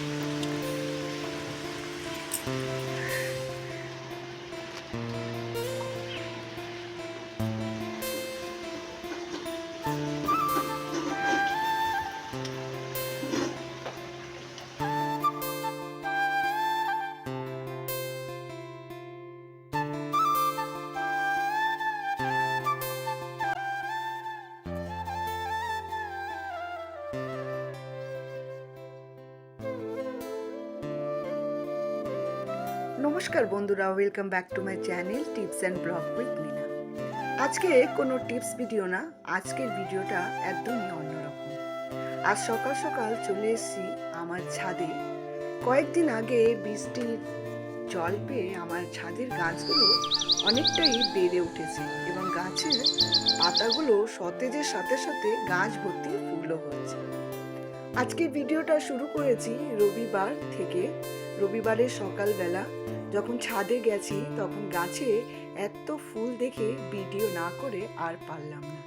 Música নমস্কার বন্ধুরা welcome back to my channel tips and blog with Mina আজকে কোনো টিপস ভিডিও না, আজকের ভিডিওটা একদমই অন্যরকম। আজ সকাল সকাল চলে এসেছি আমার ছাদে। কয়েকদিন আগে বৃষ্টির জল পেয়ে আমার ছাদের গাছগুলো অনেকটাই বেড়ে উঠেছে এবং গাছের পাতাগুলো সতেজের সাথে সাথে গাছ ভর্তি ফুলও হচ্ছে আজকে ভিডিওটা শুরু করেছি রবিবার থেকে। রবিবারের সকালবেলা যখন ছাদে গেছি তখন গাছে এত ফুল দেখে ভিডিও না করে আর পারলাম না।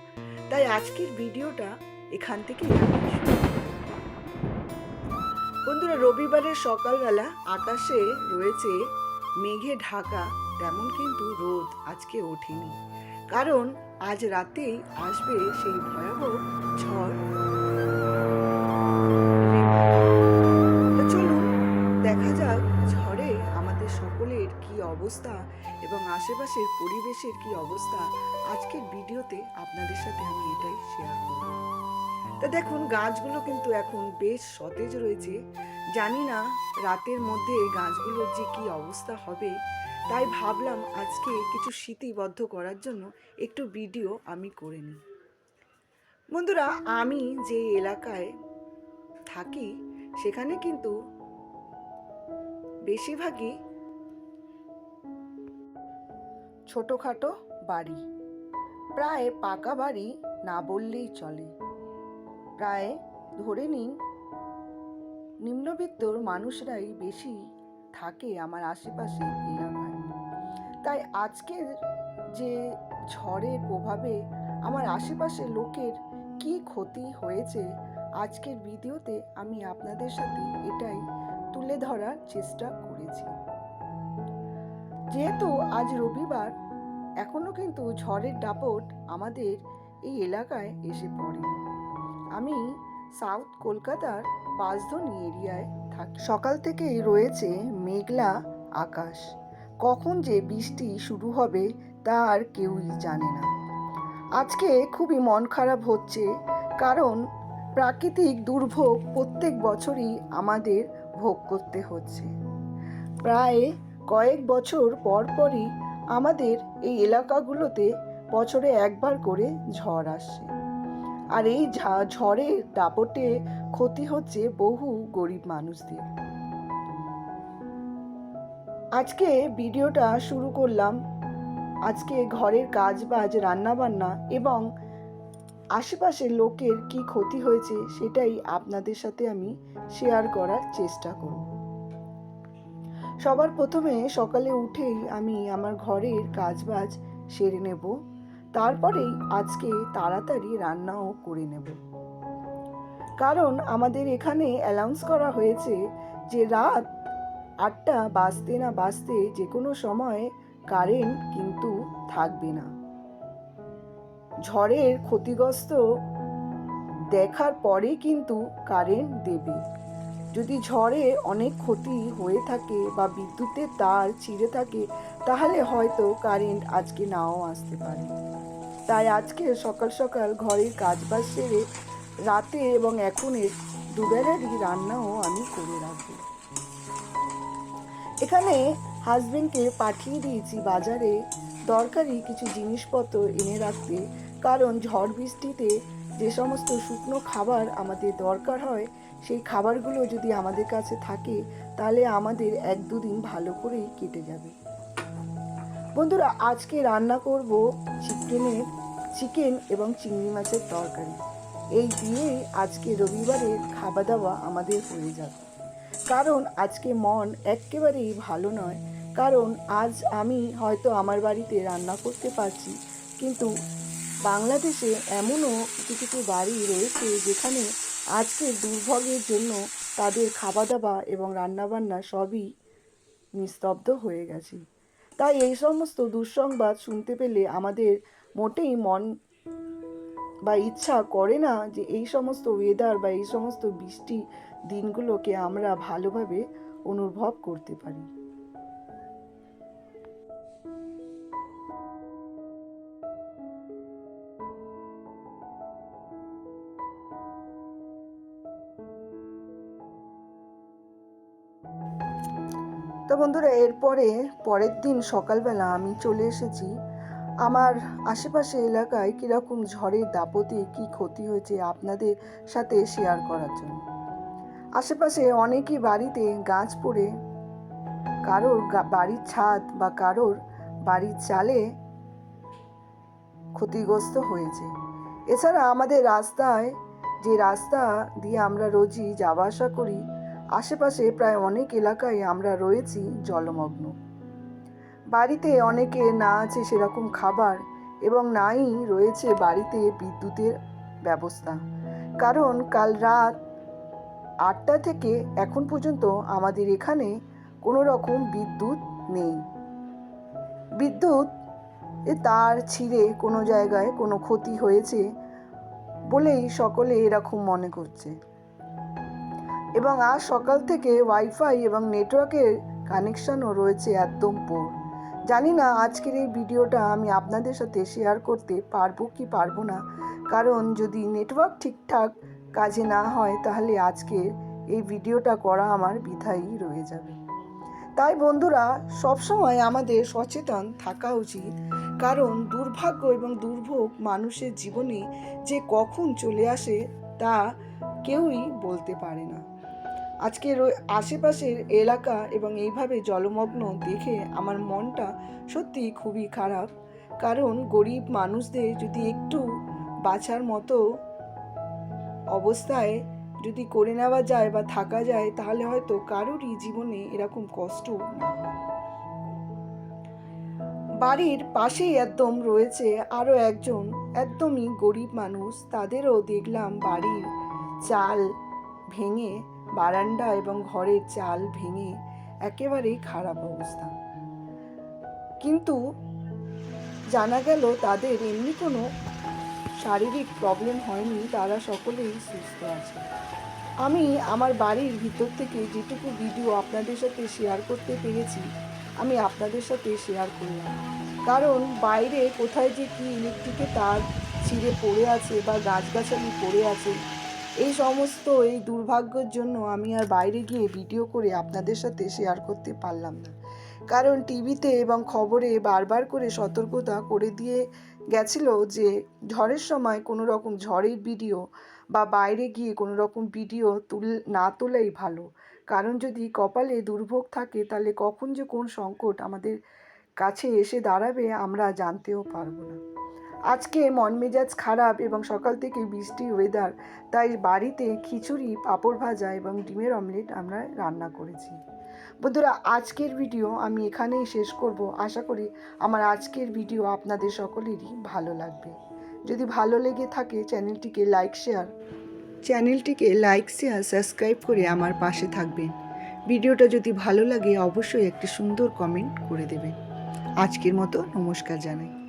তাই আজকের ভিডিওটা এখান করব। বন্ধুরা, রবিবারের সকালবেলা আকাশে রয়েছে মেঘে ঢাকা, তেমন কিন্তু রোদ আজকে ওঠেনি। কারণ আজ রাতেই আসবে সেই ভয়াবহ ঝড়। অবস্থা এবং আশেপাশের পরিবেশের কি অবস্থা, আজকের ভিডিওতে আপনাদের সাথে আমি এটাই শেয়ার করব। তা দেখুন, গাছগুলো কিন্তু এখন বেশ সতেজ রয়েছে। জানি না রাতের মধ্যে গাছগুলোর যে কি অবস্থা হবে, তাই ভাবলাম আজকে কিছু স্মৃতিবদ্ধ করার জন্য একটু ভিডিও আমি করে নিই। বন্ধুরা, আমি যে এলাকায় থাকি, সেখানে কিন্তু বেশিরভাগই ছোটোখাটো বাড়ি। প্রায় পাকা বাড়ি না বললেই চলে। প্রায় ধরে নিন, নিম্নবিত্তর মানুষরাই বেশি থাকে আমার আশেপাশে এলাকায়। তাই আজকের যে ঝড়ের প্রভাবে আমার আশেপাশের লোকের কি ক্ষতি হয়েছে আজকের ভিডিওতে আমি আপনাদের সাথে এটাই তুলে ধরার চেষ্টা করেছি। যেহেতু আজ রবিবার, এখনও কিন্তু ঝড়ের দাপট আমাদের এই এলাকায় এসে পড়ে। আমি সাউথ কলকাতার বাসধনী এরিয়ায় থাকি। সকাল থেকেই রয়েছে মেঘলা আকাশ। কখন যে বৃষ্টি শুরু হবে তা আর কেউই জানে না। আজকে খুবই মন খারাপ হচ্ছে, কারণ প্রাকৃতিক দুর্ভোগ প্রত্যেক বছরই আমাদের ভোগ করতে হচ্ছে। প্রায় কয়েক বছর পর পরই আমাদের এই এলাকাগুলোতে বছরে একবার করে ঝড় আসছে। আর এই ঝড়ের দাপটে ক্ষতি হচ্ছে বহু গরিব মানুষদের। আজকে ভিডিওটা শুরু করলাম। আজকে ঘরের কাজ বাজ রান্নাবান্না এবং আশেপাশের লোকের কি ক্ষতি হয়েছে সেটাই আপনাদের সাথে আমি শেয়ার করার চেষ্টা করব। সবার প্রথমে সকালে উঠেই আমি আমার ঘরের কাজবাজ সেরে নেব। তারপরেই আজকে তাড়াতাড়ি রান্নাও করে নেব। কারণ আমাদের এখানে অ্যালাউন্স করা হয়েছে যে রাত আটটা বাজতে না বাজতে যে কোনো সময় কারেন্ট কিন্তু থাকবে না। ঝড়ের ক্ষতিগ্রস্ত দেখার পরে কিন্তু কারেন্ট দেবে। যদি ঝড়ে অনেক ক্ষতি হয়ে থাকে বা বিদ্যুতের তার ছিঁড়ে থাকে, তাহলে হয়তো কারেন্ট আজকে নাও আসতে পারে। তাই আজকে সকাল সকাল ঘরের কাজবাজ সেরে রাতে এবং এখনের দুবেলারই রান্নাও আমি করে রাখব। এখানে হাজবেন্ডকে পাঠিয়ে দিয়েছি বাজারে দরকারি কিছু জিনিসপত্র এনে রাখতে, কারণ ঝড় বৃষ্টিতে যে সমস্ত শুকনো খাবার আমাদের দরকার হয় সেই খাবারগুলো যদি আমাদের কাছে থাকে, তাহলে আমাদের এক দুদিন ভালো করেই কেটে যাবে। বন্ধুরা, আজকে রান্না করব চিকেনের, চিকেন এবং চিংড়ি মাছের তরকারি। এই দিয়ে আজকে রবিবারের খাওয়া দাওয়া আমাদের হয়ে যাবে। কারণ আজকে মন একেবারেই ভালো নয়। কারণ আজ আমি হয়তো আমার বাড়িতে রান্না করতে পারছি, কিন্তু বাংলাদেশে এমনও কিছু কিছু বাড়ি রয়েছে যেখানে আজকের দুর্ভোগের জন্য তাদের খাওয়া দাওয়া এবং রান্নাবান্না সবই নিস্তব্ধ হয়ে গেছে। তাই এই সমস্ত দুঃসংবাদ শুনতে পেলে আমাদের মোটেই মন বা ইচ্ছা করে না যে এই সমস্ত ওয়েদার বা এই সমস্ত বৃষ্টি দিনগুলোকে আমরা ভালোভাবে অনুভব করতে পারি। বন্ধুরা, এরপরে পরের দিন সকালবেলা আমি চলে এসেছি। আমার আশেপাশে এলাকায় কীরকম ঝড়ের দাপটে কী ক্ষতি হয়েছে আপনাদের সাথে শেয়ার করার জন্য। আশেপাশে অনেকই বাড়িতে গাছ পড়ে, কারোর বাড়ির ছাদ বা কারোর বাড়ির চালে ক্ষতিগ্রস্ত হয়েছে। এছাড়া আমাদের রাস্তায়, যে রাস্তা দিয়ে আমরা রোজই যাওয়া আসা করি আশেপাশে প্রায় অনেক এলাকায় আমরা রয়েছি জলমগ্ন। বাড়িতে অনেকে না আছে সেরকম খাবার এবং নাই রয়েছে বাড়িতে বিদ্যুতের ব্যবস্থা। কারণ কাল রাত আটটা থেকে এখন পর্যন্ত আমাদের এখানে কোনো রকম বিদ্যুৎ নেই। বিদ্যুৎ তার ছিঁড়ে কোনো জায়গায় কোনো ক্ষতি হয়েছে বলেই সকলে এরকম মনে করছে। এবং আজ সকাল থেকে ওয়াইফাই এবং নেটওয়ার্কের কানেকশনও রয়েছে একদম পোর জানি না আজকের এই ভিডিওটা আমি আপনাদের সাথে শেয়ার করতে পারব কি পারব না। কারণ যদি নেটওয়ার্ক ঠিকঠাক কাজে না হয়, তাহলে আজকে এই ভিডিওটা করা আমার বৃথাই রয়ে যাবে। তাই বন্ধুরা, সবসময় আমাদের সচেতন থাকা উচিত। কারণ দুর্ভাগ্য এবং দুর্ভোগ মানুষের জীবনে যে কখন চলে আসে, তা কেউই বলতে পারে না। আজকের আশেপাশের এলাকা এবং এইভাবে জলমগ্ন দেখে আমার মনটা সত্যি খুবই খারাপ। কারণ গরিব মানুষদের যদি একটু বাঁচার মতো অবস্থায় যদি করে নেওয়া যায় বা থাকা যায়, তাহলে হয়তো কারোরই জীবনে এরকম কষ্ট না। বাড়ির পাশেই একদম রয়েছে আরও একজন একদমই গরিব মানুষ। তাদেরও দেখলাম বাড়ির চাল ভেঙে বারান্দা এবং ঘরের চাল ভেঙে একেবারেই খারাপ অবস্থা। কিন্তু জানা গেল তাদের এমনি কোনো শারীরিক প্রবলেম হয়নি, তারা সকলেই সুস্থ আছে। আমি আমার বাড়ির ভিতর থেকে যেটুকু ভিডিও আপনাদের সাথে শেয়ার করতে পেরেছি, আমি আপনাদের সাথে শেয়ার করলাম। কারণ বাইরে কোথায় যে কি ইলেকট্রিকের তার ছিঁড়ে পড়ে আছে বা গাছগাছালি পড়ে আছে এই সমস্ত, এই দুর্ভাগ্যের জন্য আমি আর বাইরে গিয়ে ভিডিও করে আপনাদের সাথে শেয়ার করতে পারলাম না। কারণ টিভিতে এবং খবরে বারবার করে সতর্কতা করে দিয়ে গেছিল যে, ঝড়ের সময় কোনো রকম ঝড়ের ভিডিও বা বাইরে গিয়ে কোনো রকম ভিডিও তুল, না তোলাই ভালো। কারণ যদি কপালে দুর্ভোগ থাকে, তাহলে কখন যে কোন সংকট আমাদের কাছে এসে দাঁড়াবে, আমরা জানতেও পারব না। আজকে মন মেজাজ খারাপ এবং সকাল থেকে বৃষ্টি ওয়েদার তাই বাড়িতে খিচুড়ি, পাঁপড় ভাজা এবং ডিমের অমলেট আমরা রান্না করেছি। বন্ধুরা, আজকের ভিডিও আমি এখানেই শেষ করব। আশা করি আমার আজকের ভিডিও আপনাদের সকলেরই ভালো লাগবে। যদি ভালো লেগে থাকে, চ্যানেলটিকে লাইক শেয়ার চ্যানেলটিকে লাইক শেয়ার সাবস্ক্রাইব করে আমার পাশে থাকবেন। ভিডিওটা যদি ভালো লাগে, অবশ্যই একটি সুন্দর কমেন্ট করে দেবেন। আজকের মতো নমস্কার জানাই।